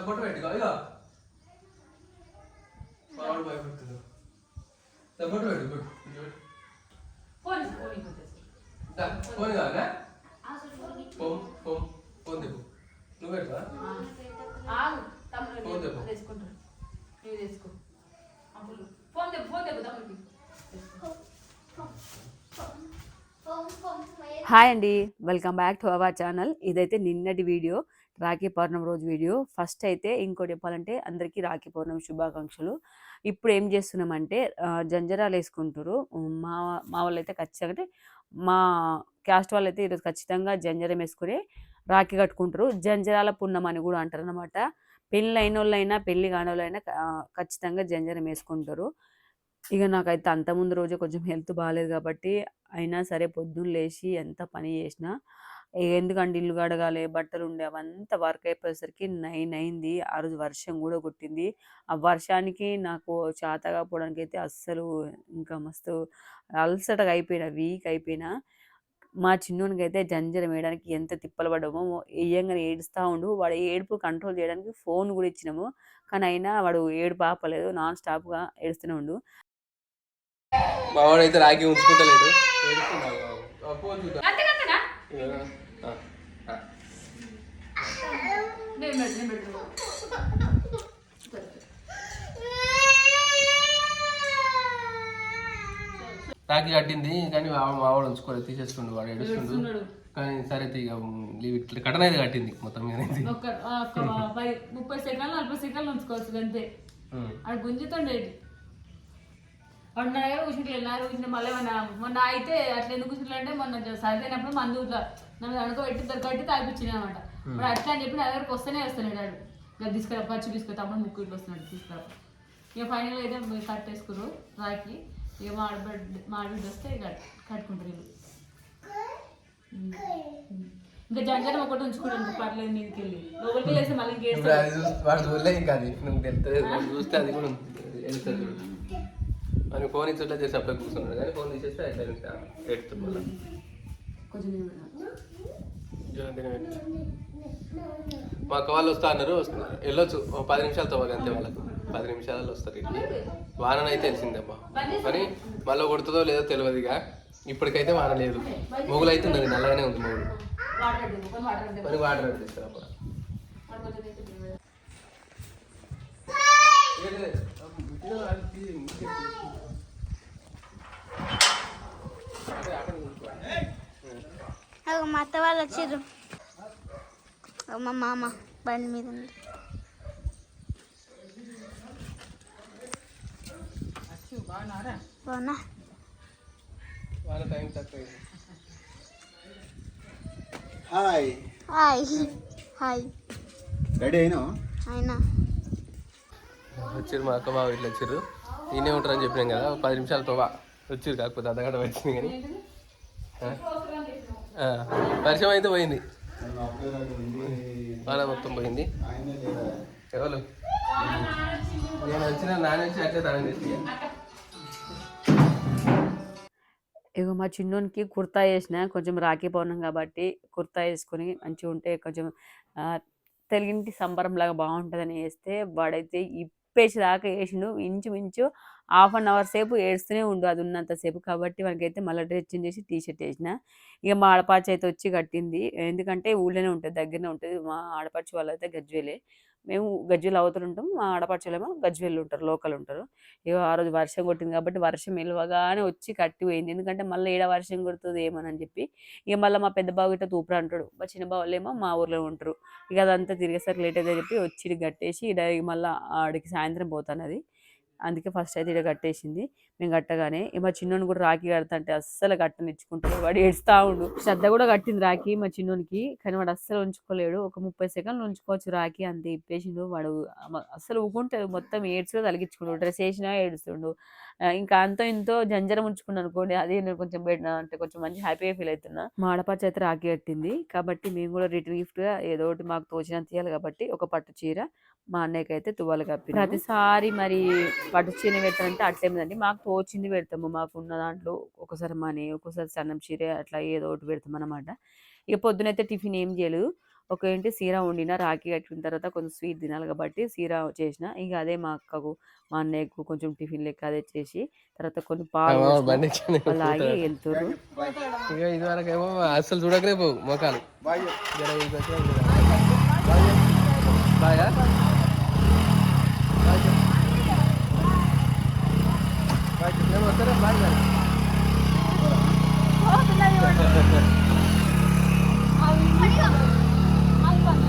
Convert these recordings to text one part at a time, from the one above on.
బొట్టు పెట్టుకో బొట్టు పెట్టు బొట్టు ఫోన్ కావాలా ఫోన్ ఫోన్ ఫోన్ తెప్పు నువ్వు ఫోన్ తెప్పు. నువ్వు తెచ్చుకో అప్పుడు ఫోన్ తెప్పు ఫోన్ తెప్పు తమ్ముడికి హాయ్ అండి welcome back to our channel ఇదైతే నిన్నటి వీడియో రాఖీ పౌర్ణమి రోజు వీడియో. ఫస్ట్ అయితే ఇంకోటి చెప్పాలంటే అందరికీ రాఖీ పౌర్ణమి శుభాకాంక్షలు. ఇప్పుడు ఏం చేస్తున్నామంటే జంజరాలు వేసుకుంటారు మా మా వాళ్ళు అయితే ఖచ్చితంగా అంటే మా క్యాస్ట్ వాళ్ళు అయితే ఈరోజు ఖచ్చితంగా జంజరం వేసుకుని రాఖీ కట్టుకుంటారు జంజరాల పుణ్యం అని కూడా అంటారు అనమాట పెళ్ళి అయిన వాళ్ళైనా పెళ్ళి కాని వాళ్ళైనా ఖచ్చితంగా జంజరం వేసుకుంటారు ఇక నాకైతే అంత ముందు రోజే కొంచెం హెల్త్ బాగాలేదు కాబట్టి అయినా సరే పొద్దున్న లేచి ఎంత పని చేసినా ఎందుకంటే ఇల్లు కడగాలి బట్టలు ఉండే అవంతా వర్క్ అయిపోయేసరికి నైన్ అయింది. ఆ రోజు వర్షం కూడా కొట్టింది. ఆ వర్షానికి నాకు చేత కాకపోవడానికి అయితే అస్సలు ఇంకా మస్తు అలసటగా అయిపోయినా వీక్ అయిపోయినా. మా చిన్నోనికి అయితే జంజరం వేయడానికి ఎంత తిప్పలు పడ్డామో వేయంగానే ఏడుస్తూ ఉండు. వాడు ఏడుపు కంట్రోల్ చేయడానికి ఫోన్ కూడా ఇచ్చినాము. కానీ అయినా వాడు ఏడుపు ఆపలేదు. నాన్ స్టాప్గా ఏడుస్తూనే ఉండు. అయితే రాగి ఉంచుకుంటలేడు. రాఖీ కట్టింది కానీ మావాడు ఉంచుకోలేదు తీసేస్తుండు వాడు ఏడుస్తుండు. కానీ సరే ఇక లీవ్ ఇట్లా కటన అయితే. కట్టింది మొత్తం ముప్పై సెకండ్లు నలభై సెకండ్లు ఉంచుకోవచ్చు అంతే. ఉం. ఆడు వాడు దగ్గర కూర్చుంటే దగ్గర కూర్చుంటే మళ్ళీ మొన్న మొన్న అయితే అట్లా ఎందుకు కూర్చుంటే అంటే మొన్న సరిదైనప్పుడు మందు నన్ను అనుకోబెట్టి దొరకబెట్టి తాగిపించిన అనమాట ఇప్పుడు అట్లా అని చెప్పి నా దగ్గరకు వస్తేనే వస్తున్నాడు ఇక తీసుకురా పచ్చి తీసుకురా తమ్ముడు ముక్కు ఇట్లా వస్తున్నాడు తీసుకురా. ఇక ఫైనల్ అయితే మీరు కట్టేసుకురు రాకి ఇక మా ఆడబిడ్డ మా ఆడబిడ్డ వస్తే ఇక కట్టుకుంటారు. ఇంకా జంజరం ఒకటి ఉంచుకుంటాను పర్లేదు మీదకి వెళ్ళి లోపలికి వెళ్ళేసి మళ్ళీ ఇంకేస్తాడు అది చూస్తే వాడు అది. వాడు కూడా అని ఫోన్ ఇచ్చి ఇట్లా చేసి అప్పుడే కూర్చున్నాడు కానీ ఫోన్ తీసేస్తే అట్లా ఇంకా ఎడుతుంది మళ్ళీ కొంచెం నేను- జగన్ పెట్టు. మా అక్క వాళ్ళు వస్తా అన్నారు వస్తున్నారు వెళ్ళొచ్చు పది నిమిషాలతో మాకు అంతే వాళ్ళకు పది నిమిషాలలో వస్తారు ఇంటికి వాననైతే తెలిసిందమ్మా కానీ మళ్ళీ కొడుతుందో లేదో తెలియదు ఇక ఇప్పటికైతే వాన లేదు మొగులు అయితే ఉన్నది నల్లగానే ఉంది మొగులు వాటర్. మరి వాటర్ అడిగిస్తారు అప్పుడు అగో మా అత్త వాళ్ళు వచ్చిర్రు. అగో మా మామ బండి మీద ఉంది. బాగున్నా? హాయ్. హాయ్. హాయ్. రెడీ అయినా అయినా. వచ్చారు మా అక్క బావ ఇట్లా వచ్చారు ఈయనే ఉంటారని చెప్పినాం కదా పది నిమిషాలతో వా వచ్చారు కాకపోతే అర్ధగంట వచ్చింది కానీ. వర్షం అయితే పోయింది. వాన మొత్తం పోయింది. ఎవరు? నేను వచ్చిన నాన్న వచ్చి అట్లే తనం చేసి ఇక మా చిన్నోనికి కుర్తా వేసిన కొంచెం రాఖీ పౌర్ణం కాబట్టి కుర్తా వేసుకొని మంచిగా ఉంటే కొంచెం తెలుగింటి సంబరం లాగా బాగుంటుందని వేస్తే వాడైతే ఇప్పేసి దాకా వేసిండు ఇంచుమించు హాఫ్ అన్ అవర్ సేపు ఏడుస్తూనే ఉండు అది ఉన్నంతసేపు కాబట్టి మనకైతే మళ్ళీ డ్రెస్ చేంజ్ చేసి టీ షర్ట్ వేసిన. ఇక మా ఆడపడుచు అయితే వచ్చి కట్టింది. ఎందుకంటే ఊళ్ళోనే ఉంటుంది దగ్గరనే ఉంటుంది. మా ఆడపడుచు వాళ్ళు అయితే గజ్వేలే మేము గజ్వేల్ అవతలు ఉంటాం మా ఆడపడుచులేమో గజ్వేల్ ఉంటారు లోకల్ ఉంటారు. ఇక ఆ రోజు వర్షం కొట్టింది కాబట్టి వర్షం వెలువగానే వచ్చి కట్టిపోయింది. ఎందుకంటే మళ్ళీ ఏడ వర్షం కొడుతుంది ఏమని చెప్పి ఇక మళ్ళీ మా పెద్ద బావ ఇట్లా తూపురా అంటాడు. మా చిన్న బావులు ఏమో మా ఊర్లో ఉంటారు. ఇక అదంతా తిరిగేసరికి లేట్ అయితే చెప్పి వచ్చి కట్టేసి ఇడ మళ్ళీ ఆడికి సాయంత్రం పోతాను అది అందుకే ఫస్ట్ అయితే ఇక్కడ కట్టేసింది. మేము కట్టగానే మా చిన్నోని కూడా రాఖీ కడతా అస్సలు కట్టనిచ్చుకుంటాడు వాడు ఏడుస్తా ఉండు. శ్రద్ధ కూడా కట్టింది రాఖీ మా చిన్నోనికి కానీ వాడు అస్సలు ఉంచుకోలేడు. ఒక ముప్పై సెకండ్లు ఉంచుకోవచ్చు రాఖీ అంతే ఇప్పేసిండు వాడు అస్సలు ఊకుంటే మొత్తం ఏడ్చుగా తలిగించుకుండు డ్రెస్ వేసినా ఏడుస్తుండు. ఇంకా అంతో ఇంతో జంజరం ఉంచుకున్నాను అనుకోండి అదే నేను కొంచెం అంటే కొంచెం మంచి హ్యాపీగా ఫీల్ అవుతున్నా మా ఆడపచ్చ అయితే రాఖీ కట్టింది. కాబట్టి మేము కూడా రిటర్న్ గిఫ్ట్గా ఏదో ఒకటి మాకు తోచినంత తీయాలి కాబట్టి ఒక పట్టు చీర మా అన్నయ్యకి అయితే తువ్వాలి కప్పి ప్రతిసారి మరి పట్టు చీర పెడతానంటే అట్లేమిదండి మాకు తోచింది పెడతాము. మాకు ఉన్న దాంట్లో ఒకసారి మనీ ఒక్కోసారి సన్నం చీర అట్లా ఏదో ఒకటి పెడతాం అనమాట ఇక పొద్దునైతే టిఫిన్ ఏం చేయలేదు. ఒక ఏంటి సీరా వండిన రాఖీ కట్టిన తర్వాత కొంచెం స్వీట్ తినాలి కాబట్టి సీరా చేసిన. ఇక అదే మా అక్కకు మా అన్నయ్యకు కొంచెం టిఫిన్ లెక్క అదే చేసి తర్వాత కొన్ని పాలు. బండి ఎక్కింది. వాళ్ళు ఆగి వెళ్తుర్రు ఇక ఇది వరకు ఏమో అస్సలు చూడకనే పోవు మొఖాలు బాయ్ జర ఇది వచ్చి ఇది రా. బాగా బాయ్ చెప్పు. బాయ్ చెప్పు. ఏమో వస్తారా? Bye bye.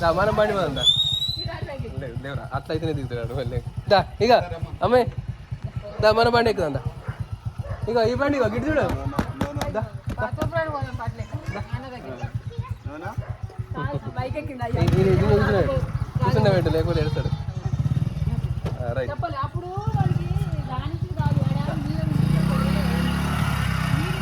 దా, మనం బండి పోదాం దా. లే, లేవురా అట్లా అయితేనే దిగుతున్నాడు మళ్ళీ దా ఇక అమ్మాయి దా మన బండి ఎక్కుదాం దా ఇక ఇవ్వండి ఇక గిట్ చూడు. దా, పెట్టు లేకపోతే ఏడుస్తాడు. రైట్ వాడికి దానికి కాదు వాడా మీరు మీరు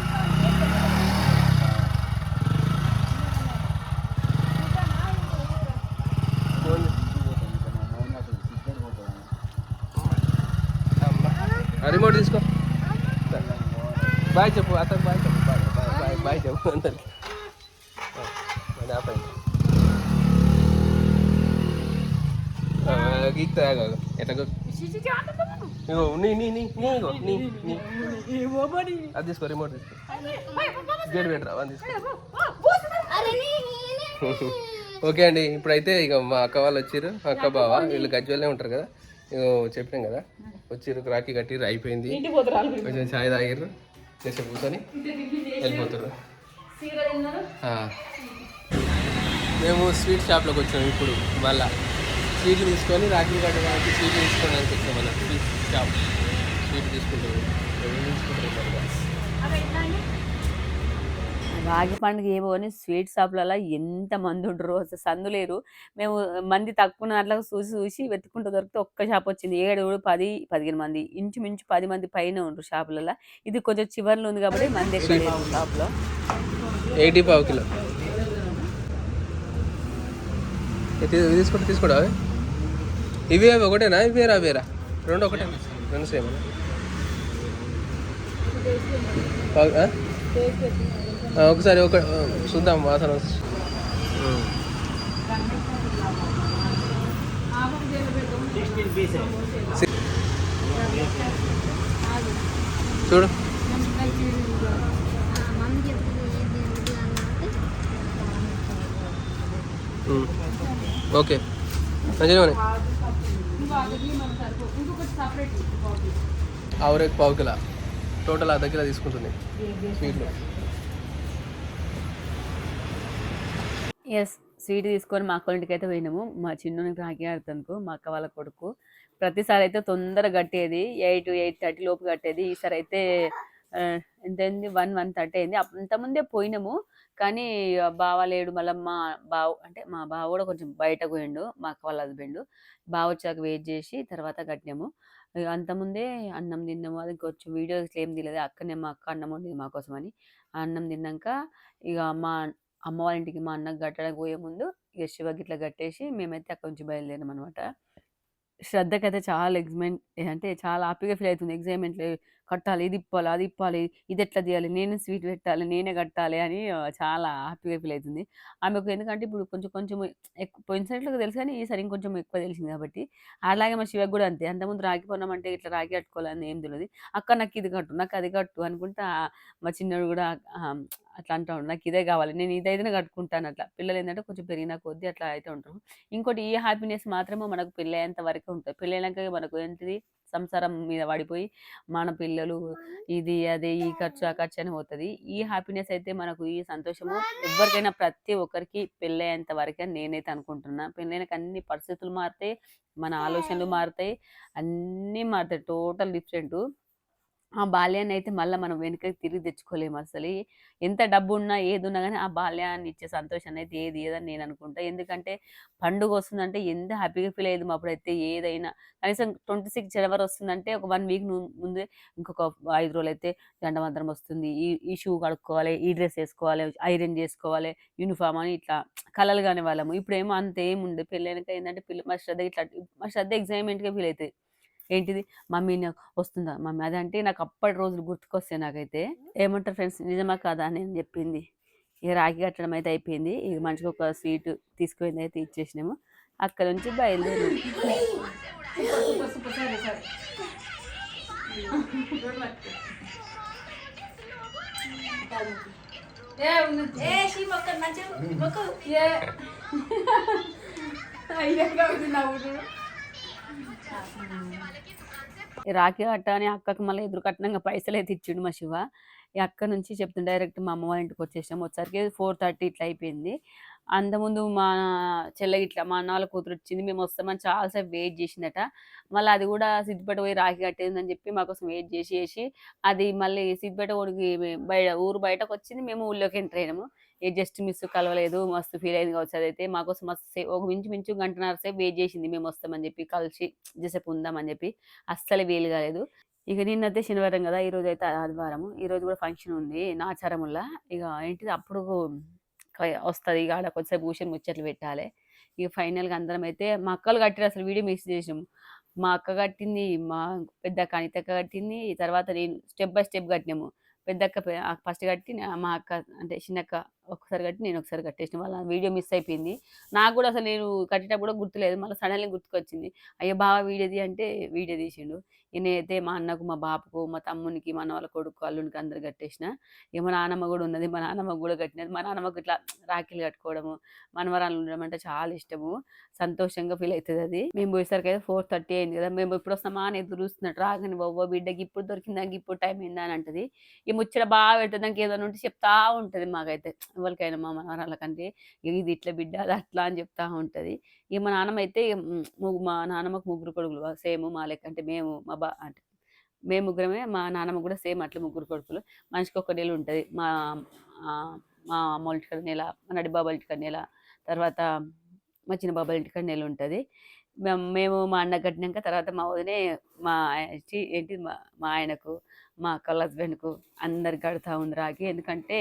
ఫోన్ ఆ, రిమోట్ తీసుకో బాయ్ చెప్పు అతను బాయ్ చెప్పు బాయ్ బాయ్ బాయ్ చెప్పు అందరికి. ఆపండి గీక్తా ఎట్లా ఇగో నీ నీ నీ నీ ఇగో నీ నీ అది తీసుకో రిమోట్ తీసుకో. గేట్ పెట్టరా అని తీసుకో. ఓకే అండి ఇప్పుడైతే ఇక మా అక్క వాళ్ళు వచ్చారు అక్క బావ వీళ్ళు గజ్వల్లే ఉంటారు కదా. ఇగో చెప్పాం కదా వచ్చిర్రు రాఖీ కట్టిర్రు అయిపోయింది. కొంచెం ఛాయ్ తాగిర్రు. చేసే కూర్చొని వెళ్ళిపోతారు. మేము స్వీట్ షాప్లోకి వచ్చాము ఇప్పుడు మళ్ళా. స్వీట్లు తీసుకొని రాఖీ కట్టడానికి స్వీట్లు తీసుకోవడానికి వచ్చాం మళ్ళీ. Sweet shop. స్వీట్ తీసుకుంటారు? మరి? రాగి పండుగ ఏమో అని స్వీట్ షాప్లలో ఎంత మంది ఉండరు అసలు సందు లేరు. మేము మంది తక్కువ ఉన్న దాంట్లో చూసి చూసి వెతుక్కుంటూ దొరికితే ఒక్క షాప్ వచ్చింది. ఏడు పది పదిహేను మంది ఇంచుమించు పది మంది పైన ఉండరు షాపులలో. ఇది కొంచెం చివర్లో ఉంది కాబట్టి మంది ఎక్కువ షాప్లో. ఎయిటీ పావు కిలో. తీసుకుంటే తీసుకోడా ఇవి అవి ఒకటేనా? ఇవి వేరా వేరా? రెండు ఒకటే. రెండు సేమ్. ఒకసారి ఒక చూద్దాం వాసన చూడు. ఓకే. మంచిగానే ఆవరేక్ పావు కిలో. టోటల్ అర్ధ కిలో తీసుకుంటుంది. స్వీట్లు. ఎస్ స్వీట్ తీసుకొని మా అక్క ఇంటికి అయితే పోయినాము. మా చిన్నకి రాఖీ ఆడుతానుకో మా అక్క వాళ్ళ కొడుకు. ప్రతిసారి అయితే తొందర కట్టేది. ఎయిట్ ఎయిట్ థర్టీ లోపు కట్టేది. ఈసారి అయితే ఎంతైంది? వన్ వన్ థర్టీ అయింది. అంతముందే పోయినాము. కానీ బావ లేడు మళ్ళీ మా బావ అంటే మా బావ కూడా కొంచెం బయటకు పోయిండు. మా అక్క వాళ్ళ హస్బెండ్. బావ వచ్చాక వెయిట్ చేసి తర్వాత కట్టినాము. ఇక అన్నం తిన్నాము. అది కొంచెం వీడియోస్ ఏం తీయలేదు. అక్కనే మా అక్క అన్నం వండింది మా కోసం అని ఆ అన్నం తిన్నాక ఇక మా అమ్మ వాళ్ళ ఇంటికి మా అన్నకు గట్టడానికి పోయే ముందు ఇక శివకి ఇట్లా కట్టేసి మేమైతే అక్కడ నుంచి బయలుదేరాం అనమాట శ్రద్ధకైతే చాలా ఎగ్జైమెంట్ అంటే చాలా హ్యాపీగా ఫీల్ అవుతుంది. ఎగ్జైమెంట్ కట్టాలి ఇది ఇప్పాలి అది ఇప్పాలి ఇది ఎట్లా తీయాలి నేనే స్వీట్ పెట్టాలి నేనే కట్టాలి అని చాలా హ్యాపీగా ఫీల్ అవుతుంది. ఆమెకు ఎందుకంటే ఇప్పుడు కొంచెం కొంచెం ఎక్కువ పోయినసారిలో తెలుసు కానీ ఈసారి ఇంకొంచెం ఎక్కువ తెలిసింది కాబట్టి అలాగే మా శివకు కూడా అంతే. అంతకుముందు రాగి పౌర్ణం ఇట్లా రాగి కట్టుకోవాలని ఏం తెలియదు అక్క నాకు ఇది కట్టు నాకు అది కట్టు అనుకుంటా మా చిన్నోడు కూడా అట్లా అంటా ఉంటాడు నాకు ఇదే కావాలి నేను ఇదైతేనే కట్టుకుంటాను అట్లా. పిల్లలు ఏంటంటే కొంచెం పెరిగిన కొద్దీ అట్లా అయితే ఉంటారు. ఇంకోటి ఈ హ్యాపీనెస్ మాత్రమే మనకు పెళ్ళి అయ్యేంత వరకు ఉంటుంది. పెళ్ళైనాక మనకు ఏంటిది? సంసారం మీద పడిపోయి మన పిల్లలు ఇది అదే ఈ ఖర్చు ఆ ఖర్చు అని పోతుంది. ఈ హ్యాపీనెస్ అయితే మనకు ఈ సంతోషము ఎవరికైనా ప్రతి ఒక్కరికి పెళ్ళి అయ్యేంత వరకే నేనైతే అనుకుంటున్నా. పెళ్ళైనాక అన్ని పరిస్థితులు మారుతాయి మన ఆలోచనలు మారుతాయి అన్నీ మారుతాయి. Total different. ఆ బాల్యాన్ని అయితే మళ్ళీ మనం వెనకకి తిరిగి తెచ్చుకోలేము అసలు. ఎంత డబ్బు ఉన్నా ఏది ఉన్నా కానీ ఆ బాల్యాన్ని ఇచ్చే సంతోషాన్ని అయితే ఏది ఏదని నేను అనుకుంటా. ఎందుకంటే పండుగ వస్తుందంటే ఎంత హ్యాపీగా ఫీల్ అయ్యేది అప్పుడైతే ఏదైనా. కనీసం ట్వంటీ సిక్స్ జనవరి వస్తుందంటే ఒక వన్ వీక్ ముందే ఇంకొక ఐదు రోజులు అయితే దండవంతరం వస్తుంది. ఈ ఈ షూ కడుక్కోవాలి ఈ డ్రెస్ వేసుకోవాలి ఐరన్ చేసుకోవాలి యూనిఫామ్ అని ఇట్లా కలలు కాని వాళ్ళము. ఇప్పుడేమో అంత ఏముంది పెళ్ళైనక ఏంటంటే పిల్ల మా శ్రద్ధ ఇట్లా మా శ్రద్ధ ఎగ్జైట్మెంట్గా ఫీల్ అవుతుంది ఏంటిది? మమ్మీ నాకు వస్తుందా? మమ్మీ అదంటే నాకు అప్పటి రోజులు గుర్తుకొస్తాయి నాకైతే. ఏమంటారు ఫ్రెండ్స్? నిజమా కాదా? అని నేను చెప్పింది. ఇక రాఖీ కట్టడం అయితే అయిపోయింది. ఇక మనిషికి ఒక స్వీట్ తీసుకుపోయింది అయితే ఇచ్చేసినాము. అక్కడ నుంచి బయలుదేరి మంచిగా మొక్క ఏ అయ్యాక నవ్వుడు ఈ రాఖీ కట్ట అని అక్కకి మళ్ళీ ఎదురు కట్టినంగా పైసలు అయితే ఇచ్చిండు మా శివ. ఈ అక్క నుంచి చెప్తుంది డైరెక్ట్ మా అమ్మ వాళ్ళ ఇంటికి వచ్చేసాం వచ్చేసరికి ఫోర్ థర్టీ ఇట్లా అయిపోయింది. అంతకుముందు మా చెల్లె ఇట్లా మా అన్న వాళ్ళ కూతురు వచ్చింది. మేము వస్తామని చాలాసేపు వెయిట్ చేసిందట. మళ్ళీ అది కూడా సిద్దిపేట పోయి రాఖీ కట్టేదని చెప్పి మా కోసం వెయిట్ చేసి చేసి అది మళ్ళీ సిద్దిపేట ఊరికి బయట ఊరు బయటకు వచ్చింది. మేము ఊళ్ళోకి ఎంటర్ అయినాము. ఏ జస్ట్ మిస్ కలవలేదు మస్తు ఫీల్ అయింది కావచ్చు అదైతే. మాకోసం మస్తు సే- ఒక మించు మించు గంటన్నర సేపు వెయిట్ చేసింది మేము వస్తామని చెప్పి కలిసి జసేపు ఉందామని చెప్పి. అస్సలు వీలు కాలేదు. ఇక నిన్నైతే శనివారం కదా ఈరోజు అయితే ఆదివారం ఈరోజు కూడా ఫంక్షన్ ఉంది నాచారముల్లా ఇక ఏంటిది అప్పుడు వస్తుంది. ఇక ఆడ కొద్దిసేపు కూర్చొని ముచ్చట్లు పెట్టాలి. ఇక ఫైనల్గా అందరం అయితే మా అక్కలు కట్టారు అసలు వీడియో మిస్ చేసినాము మా అక్క కట్టింది మా పెద్ద అక్క అనితక్క కట్టింది. తర్వాత నేను స్టెప్ బై స్టెప్ కట్టినాము. పెద్ద అక్క ఫస్ట్ కట్టి మా అక్క అంటే చిన్నక్క ఒకసారి కట్టి నేను ఒకసారి కట్టేసిన. వాళ్ళ వీడియో మిస్ అయిపోయింది. నాకు కూడా అసలు నేను కట్టేటప్పుడు కూడా గుర్తులేదు. మళ్ళీ సడన్లీ గుర్తుకొచ్చింది. అయ్యో బావ వీడియోది అంటే వీడియో తీసిండు. నేనైతే మా అన్నకు మా బాపుకు మా తమ్మునికి మా వాళ్ళ కొడుకు అల్లునికి అందరు కట్టేసిన. ఇక మా నాన్నమ్మ కూడా ఉన్నది. మా నాన్నమ్మ కూడా కట్టినది. మా నాన్నమ్మకు ఇట్లా రాఖీలు కట్టుకోవడము మనవరాలు ఉండడం అంటే చాలా ఇష్టము. సంతోషంగా ఫీల్ అవుతుంది అది. మేము పోయేసరికి అయితే ఫోర్ థర్టీ అయింది కదా. మేము ఇప్పుడు వస్తామా అని ఎదురు చూస్తున్నట్టు రాగానే బాబు బిడ్డకి ఇప్పుడు దొరికిందానికి ఇప్పుడు టైం అయిందా? అని అంటది. ఈ ముచ్చట బాగా పెడుతుంది. దానికి ఏదైనా ఉంటే చెప్తా ఉంటుంది మాకైతే. ఎవరికైనా మా మనవరాళ్ళకంటే ఇది ఇట్లా బిడ్డ అది అట్లా అని చెప్తా ఉంటుంది. ఇక మా నాన్నమ్మ అయితే మా నాన్నమ్మకు ముగ్గురు కొడుకులు. సేమ్ మా లెక్క అంటే మేము మా బా అంటే మేము ముగ్గురమే మా నాన్నమ్మ కూడా సేమ్ అట్లా ముగ్గురు కొడుకులు. మనిషికి ఒక నెల ఉంటుంది. మా మా అమ్మ వాళ్ళ ఇంటికాడ నెల మా నడి బాబాల ఇంటికాడ నెల తర్వాత మా చిన్న బాబాల ఇంటికాడ నెల ఉంటుంది. మేము మేము మా అన్న కట్టినాక తర్వాత మా వదినే మా చి- ఏంటి మా మా ఆయనకు మా అక్కల హస్బెండ్కు అందరికి కడతా ఉంది రాకి ఎందుకంటే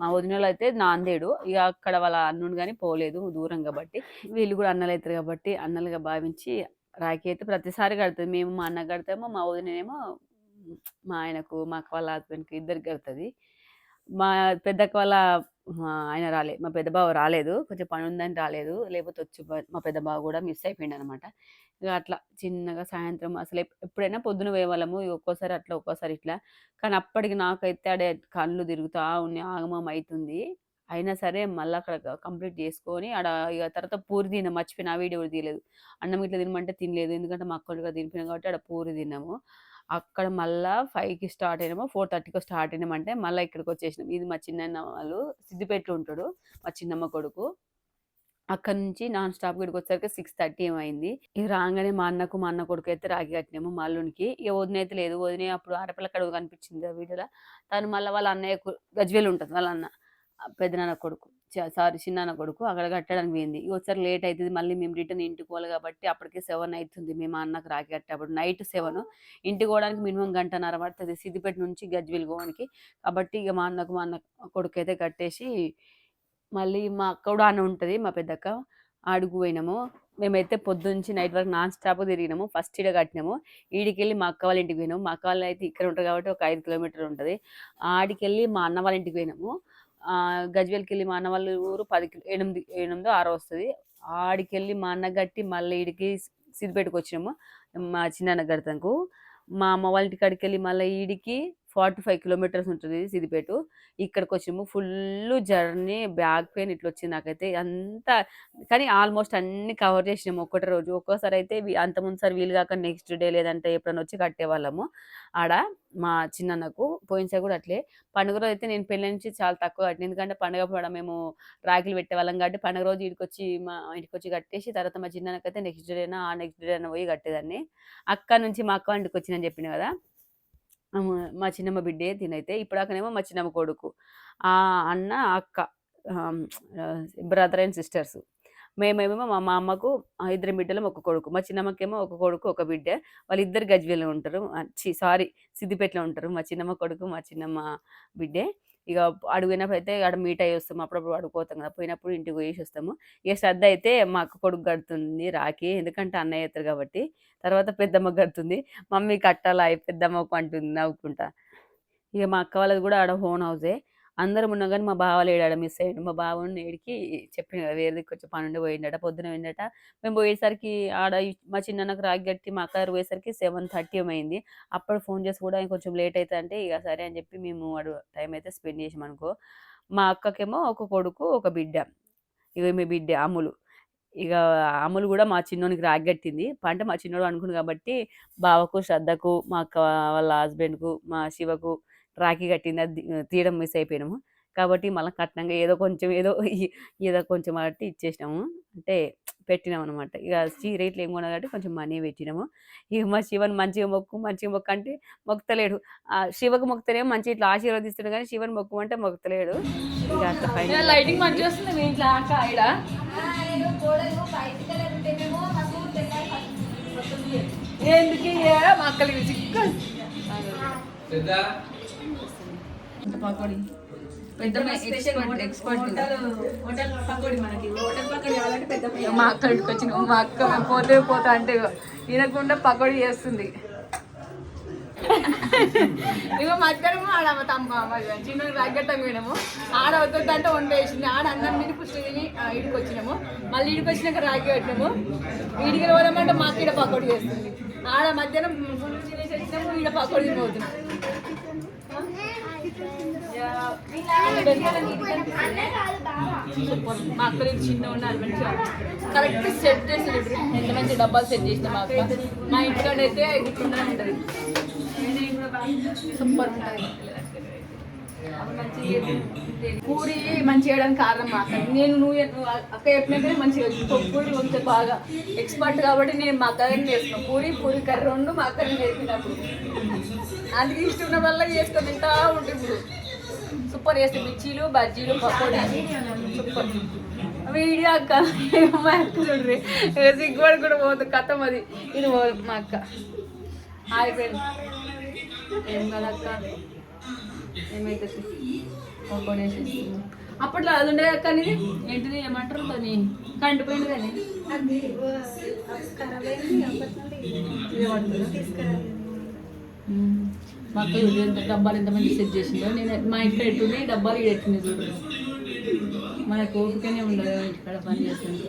మా వదినలు అయితే నాందేడు. ఇక అక్కడ వాళ్ళ అన్నుడు కానీ పోలేదు దూరం కాబట్టి. వీళ్ళు కూడా అన్నలు అవుతారు కాబట్టి అన్నలుగా భావించి రాఖీ అయితే ప్రతిసారి కడుతుంది. మేము మా అన్న కడతామో మా వదినేమో మా ఆయనకు మా అక్క వాళ్ళ హస్బెండ్కి ఇద్దరికి కడుతుంది. మా పెద్దక్క వాళ్ళ ఆయన రాలే మా పెద్ద బావ రాలేదు. కొంచెం పని ఉందని రాలేదు. లేకపోతే వచ్చి మా పెద్ద బావ కూడా మిస్ అయిపోయింది అనమాట ఇక అట్లా చిన్నగా సాయంత్రం అసలు ఎప్పుడైనా పొద్దున పోయేవాళ్ళము. ఒక్కోసారి అట్లా ఒక్కోసారి ఇట్లా. కానీ అప్పటికి నాకైతే అడే కళ్ళు తిరుగుతా ఉన్నాయి. ఆగమం అవుతుంది అయినా సరే మళ్ళీ అక్కడ కంప్లీట్ చేసుకొని ఆడ ఇక తర్వాత పూరి తిన్నాం. మర్చిపోయిన ఆ వీడియో కూడా తీయలేదు. అన్నం ఇట్లా తినమంటే తినలేదు. ఎందుకంటే మా అక్కడిగా తినిపోయినాం కాబట్టి ఆడ పూరి తిన్నాము. అక్కడ మళ్ళా ఫైవ్కి స్టార్ట్ అయినాము ఫోర్ థర్టీకి స్టార్ట్ అయినామంటే మళ్ళీ ఇక్కడికి వచ్చేసినాం ఇది మా చిన్న వాళ్ళు సిద్దిపేటలో ఉంటాడు మా చిన్నమ్మ కొడుకు. అక్కడ నుంచి నాన్ స్టాప్ ఇక్కడికి వచ్చేసరికి సిక్స్ థర్టీ ఏమైంది. ఇక రాగానే మా అన్నకు మా అన్న కొడుకు అయితే రాగి కట్టినాము మా అల్లునికి. ఇక వదిన అయితే లేదు. వదిన అప్పుడు ఆడపిల్ల కడుగు కనిపించింది ఆ వీడియోలో. తను మళ్ళీ వాళ్ళ అన్నయ్య గజ్వేలు ఉంటుంది వాళ్ళ అన్న. పెద్దనాన్న కొడుకు సారీ చిన్నాన్న కొడుకు అక్కడ కట్టడానికి పోయింది. ఒకసారి లేట్ అవుతుంది మళ్ళీ మేము రిటర్న్ ఇంటికి పోవాలి కాబట్టి అప్పటికే సెవెన్ అవుతుంది మేము అన్నకు రాకి కట్టేటప్పుడు. నైట్ సెవెన్ ఇంటికి పోవడానికి మినిమం గంటన్నర పడుతుంది. సిద్దిపేట నుంచి గజ్వేల్ గోవానికి కాబట్టి ఇక మా అన్నకు మా అన్న కొడుకు అయితే కట్టేసి మళ్ళీ మా అక్క కూడా అని ఉంటుంది మా పెద్దక్క. ఆడుకు పోయినాము. మేమైతే పొద్దున్నుంచి నైట్ వరకు నాన్ స్టాప్ తిరిగినాము. ఫస్ట్ ఈడ కట్టినాము. ఈడికి వెళ్ళి మా అక్క వాళ్ళ ఇంటికి పోయినాము. మా అక్క వాళ్ళు అయితే ఇక్కడ ఉంటారు కాబట్టి ఒక ఐదు కిలోమీటర్ ఉంటుంది. ఆడికి వెళ్ళి మా అన్న వాళ్ళ ఇంటికి పోయినాము. గజ్వేల్కి వెళ్ళి మా అన్న వాళ్ళ ఊరు పది ఎనిమిది ఎనిమిది ఎనిమిదో ఆరో వస్తుంది. ఆడికెళ్ళి మా అన్న గట్టి మళ్ళీ ఈడికి సిద్దిపేటకు వచ్చినాము మా చిన్న గడతకు. మా అమ్మ వాళ్ళ ఇంటి కాడికి వెళ్ళి మళ్ళీ ఈడికి ఫార్టీ ఫైవ్ కిలోమీటర్స్ ఉంటుంది సిద్దిపేట. ఇక్కడికి వచ్చినాము ఫుల్ జర్నీ బ్యాక్ పెయిన్ ఇట్లా వచ్చింది నాకైతే. అంతా కానీ ఆల్మోస్ట్ అన్ని కవర్ చేసినాము ఒక్కటి రోజు. ఒక్కోసారి అయితే అంత ముందుసారి వీలు కాక నెక్స్ట్ డే లేదంటే ఎప్పుడైనా వచ్చి కట్టేవాళ్ళము. ఆడ మా చిన్నన్నకు పోయినసారి కూడా అట్లే. పండుగ రోజు అయితే నేను పెళ్ళి నుంచి చాలా తక్కువ కట్టిన. ఎందుకంటే పండుగ పూట మేము రాఖీలు పెట్టేవాళ్ళం కాబట్టి పండుగ రోజు ఇంటికి వచ్చి మా ఇంటికి వచ్చి కట్టేసి తర్వాత మా చిన్నకైతే నెక్స్ట్ డే ఆ నెక్స్ట్ డే అయినా పోయి కట్టేదాన్ని. అక్క నుంచి మా అక్క ఇంటికి వచ్చిందని చెప్పిన కదా. మా చిన్నమ్మ బిడ్డే తినైతే ఇప్పటిదాకానేమో మా చిన్నమ్మ కొడుకు. ఆ అన్న అక్క బ్రదర్ అండ్ సిస్టర్స్. మేమేమో మా మా అమ్మకు ఇద్దరు బిడ్డలం ఒక కొడుకు. మా చిన్నమ్మకేమో ఒక కొడుకు ఒక బిడ్డ. వాళ్ళిద్దరు గజ్వేలో ఉంటారు. సారీ సిద్దిపేటలో ఉంటారు మా చిన్నమ్మ కొడుకు మా చిన్నమ్మ బిడ్డే. ఇక అడిగినప్పుడు అయితే ఆడ మీట్ అయ్యి వస్తాము. అప్పుడప్పుడు అడుగుపోతాం కదా పోయినప్పుడు ఇంటికి పోయేసి వస్తాము. ఇక శ్రద్ధ అయితే మా అక్క కొడుకు కడుతుంది రాఖీ. ఎందుకంటే అన్నయ్య అవుతారు కాబట్టి. తర్వాత పెద్దమ్మ కడుతుంది. మమ్మీ కట్టాలా? పెద్దమ్మకు అంటుంది నవ్వుకుంటా. ఇక మా అక్క వాళ్ళది కూడా ఆడ ఓన్ హౌసే. అందరం ఉన్నా కానీ మా బావ లేడాడ మిస్ అయ్యాడు. మా బావని ఏడికి చెప్పిన కదా వేరే దిక్కు వచ్చి పనుండి పోయిండట పొద్దున పోయిండట. మేము పోయేసరికి ఆడ మా చిన్నన్నకు రాగి కట్టి మా అక్క పోయేసరికి సెవెన్ థర్టీ అయింది. అప్పుడు ఫోన్ చేసి కూడా కొంచెం లేట్ అవుతుంది అంటే ఇక సరే అని చెప్పి మేము వాడు టైం అయితే స్పెండ్ చేసాం అనుకో. మా అక్కకేమో ఒక కొడుకు ఒక బిడ్డ. ఇక మీ బిడ్డ అమ్ములు. ఇక అమ్ములు కూడా మా చిన్నోనికి రాగట్టింది అంటే మా చిన్నోడు అనుకుంది కాబట్టి బావకు శ్రద్ధకు మా అక్క వాళ్ళ హస్బెండ్కు మా శివకు రాఖీ కట్టింది అది తీయడం మిస్ అయిపోయినాము కాబట్టి మళ్ళీ కట్నంగా ఏదో కొంచెం ఏదో ఏదో కొంచెం అట్టి ఇచ్చేసినాము అంటే పెట్టినాం అనమాట ఇక చీర ఇట్లా ఏం కొన్నా కాబట్టి కొంచెం మనీ పెట్టినాము ఇక మా శివన్ మంచిగా మొక్కు మంచిగా మొక్కు అంటే మొక్తలేడు ఆ శివకు మొక్తేనే మంచి ఇట్లా ఆశీర్వదిస్తాడు కానీ శివన్ మొక్కు అంటే మొక్తలేడు ఇక అట్లా ఫైనల్ లైటింగ్ మంచిగా వస్తుంది మీ ఇంట్లో అక్క ఈడ ఎందుకు ఇయ్య? మా అక్కలకి చిక్కు పకోడీ. పెద్ద ఎక్స్పర్ట్ ఎక్స్పర్ట్ మా అక్క ఇంటికి వచ్చిన మా అక్క పోతే పోతా అంటే తినకుండా పకోడీ చేస్తుంది. ఇగో మధ్యాహ్నం ఆడ తమ్మ చిన్న రాగట్టం పోయినాము ఆడ అవుతుంది అంటే వంట వేసింది ఆడ అన్నం తిని పుష్టి తిని ఆ, ఈడికి వచ్చినాము. మళ్ళీ ఈడికి వచ్చినాక రాగి పెట్టినాము ఈడికి పోదామంటే మా అక్క ఈడ పకోడీ చేస్తుంది. ఆడ మధ్యాహ్నం ఫుల్ తినేసి వచ్చినాము ఈడ పకోడీ తినబోతున్నాం. మా అక్క చిన్న ఉన్నారు మంచిగా కరెక్ట్ సెట్ చేసి ఎంత మంచి డబ్బాలు సెట్ చేసిన మా అక్క మా ఇంటికాడ అయితే ఇట్లా ఉంటుంది సూపర్ ఉంటుంది పూరి మంచి చేయడానికి కారణం మా అక్క. నేను నువ్వు అక్క చెప్పినట్టే మంచిగా పూరి కొంచెం బాగా ఎక్స్పర్ట్ కాబట్టి నేను మా అక్క చేసిన పూరి పూరి కర్రీ రెండు మా అక్కని చేసినప్పుడు. అందుకే ఇష్టం ఉన్న వల్ల చేసుకొని తింటా ఉంటుంది ఇప్పుడు. సూపర్ చేస్తే మిర్చీలు బజ్జీలు పకోడీ. సూపర్. వీడియో అక్క మా అక్క చూడ్రి. సిగ్గుపడి కూడా పోతుంది కథం అది. ఇది పోదు మా అక్క. హాయ్ ఫ్రెండ్ ఏం కదక్క ఏమైతుంది? పకోడీ అప్పట్లో అది ఉండే అక్క అనేది ఏంటిది? ఏమంటారు దాన్ని? కంటిపోయింది కానీ మా అక్క ఎంత డబ్బాలు ఎంతమంది సెట్ చేసిందో. నేను మా ఇంట్లో ఎట్టుంది డబ్బాలు ఈడ ఎట్టుంది చూడు. మనకు ఓపికనే ఉండదు ఇంటికాడ పని చేస్తుంది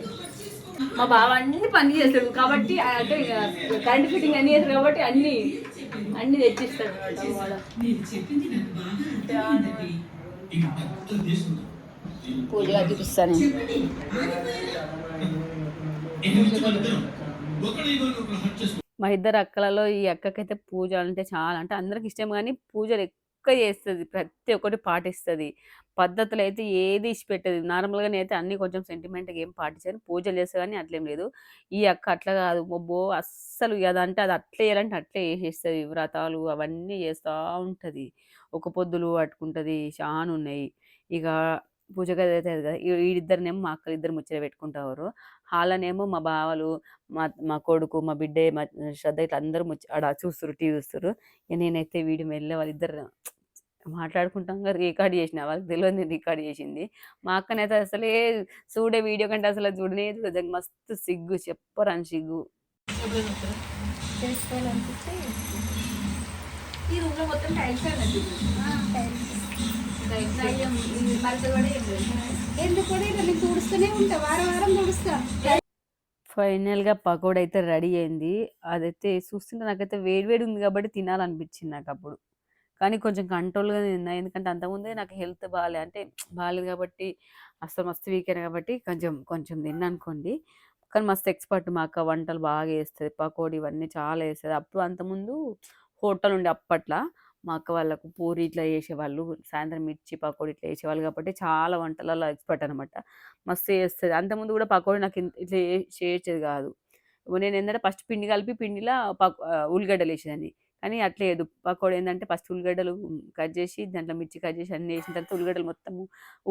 మా బావ అన్ని పని చేస్తాడు కాబట్టి అంటే కరెంట్ ఫిట్టింగ్ అన్ని చేస్తాడు కాబట్టి అన్ని అన్ని తెచ్చిస్తాడు. పూజగా చూపిస్తాను మా ఇద్దరు అక్కలలో ఈ అక్కకైతే పూజలు అంటే చాలా అంటే అందరికి ఇష్టం కానీ పూజలు ఎక్కువ చేస్తుంది. ప్రతి ఒక్కటి పాటిస్తుంది. పద్ధతులు అయితే ఏది ఇచ్చిపెట్టదు. నార్మల్గానే అయితే అన్ని కొంచెం సెంటిమెంట్గా ఏం పాటించాను. పూజలు చేస్తే కానీ అట్లేం లేదు. ఈ అక్క అట్లా కాదు. బొబ్బో అస్సలు అదంటే అది అట్లే చేయాలంటే అట్లే చేసేస్తుంది. వ్రతాలు అవన్నీ చేస్తూ ఉంటుంది. ఒక పొద్దులు పట్టుకుంటుంది. చాలా ఉన్నాయి. ఇక పూజ గది అయితే కదా వీడిద్దరినేమో మా అక్కలు ఇద్దరు ముచ్చట పెట్టుకుంటారు. హాలనేమో మా బావలు మా మా కొడుకు మా బిడ్డే మా శ్రద్ధ ఇట్లా అందరూ ముచ్చ ఆడ చూస్తారు టీవీ చూస్తారు ఇక నేనైతే వీడి మెల్లె వాళ్ళిద్దరు మాట్లాడుకుంటాం రికార్డ్ చేసిన వాళ్ళకి తెలియదు నేను రికార్డ్ చేసింది. మా అక్కనైతే అసలే చూడే వీడియో కంటే అసలు చూడనే చూడదు మస్తు సిగ్గు చెప్పరాని సిగ్గు. ఈ రూమ్లో మొత్తం టైల్స్. ఎందుకు కూడా నేను తుడుస్తూనే ఉంటా వారం వారం తుడుస్తా ఫైనల్‌గా పకోడీ అయితే రెడీ అయింది. అదైతే చూస్తుంటే నాకైతే వేడివేడి ఉంది కాబట్టి తినాలనిపించింది నాకు అప్పుడు కానీ కొంచెం కంట్రోల్‌గా తిన్నా. ఎందుకంటే అంతకుముందే నాకు హెల్త్ బాగాలే అంటే బాగాలేదు కాబట్టి అసలు మస్తు వీక్ అయినా కాబట్టి కొంచెం కొంచెం తిన్నా అనుకోండి. కానీ మస్తు ఎక్స్‌పర్ట్ మా అక్క వంటలు బాగా వేస్తుంది పకోడీ ఇవన్నీ చాలా వేస్తుంది అప్పుడు అంతకుముందు హోటల్ ఉండే అప్పట్లో మా అక్క వాళ్ళకు పూరి ఇట్లా చేసేవాళ్ళు. సాయంత్రం మిర్చి, పకోడీ ఇట్లా చేసేవాళ్ళు కాబట్టి చాలా వంటలలో ఎక్స్‌పర్ట్ అనమాట. మస్తు చేస్తుంది అంతకుముందు కూడా పకోడీ నాకు ఇట్లా చే చేసేది కాదు. నేను ఏంటంటే ఫస్ట్ పిండి కలిపి పిండిలో పక్ ఉల్లిగడ్డలు వేసేదాన్ని కానీ అట్లేదు పకోడీ ఏంటంటే ఫస్ట్ ఉల్లిగడ్డలు కట్ చేసి దాంట్లో మిర్చి కట్ చేసి అన్నీ వేసిన తర్వాత ఉల్లిగడ్డలు మొత్తం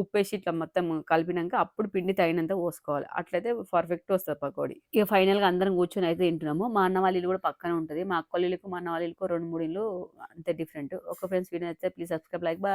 ఉప్పు వేసి ఇట్లా మొత్తం కలిపినాక అప్పుడు పిండి తగినంత పోసుకోవాలి. అట్లయితే పర్ఫెక్ట్ వస్తుంది పకోడీ. ఇక ఫైనల్గా అందరం కూర్చొని అయితే తింటున్నాము. మా అన్న వాళ్ళ ఇల్లు కూడా పక్కన ఉంటుంది. మా అక్క వాళ్ళ మా అన్న వాళ్ళ రెండు మూడు ఇల్లు అంతే డిఫరెంట్. ఒక ఫ్రెండ్స్ వీడియో అయితే ప్లీజ్ సబ్స్క్రైబ్ లైక్ బాయ్.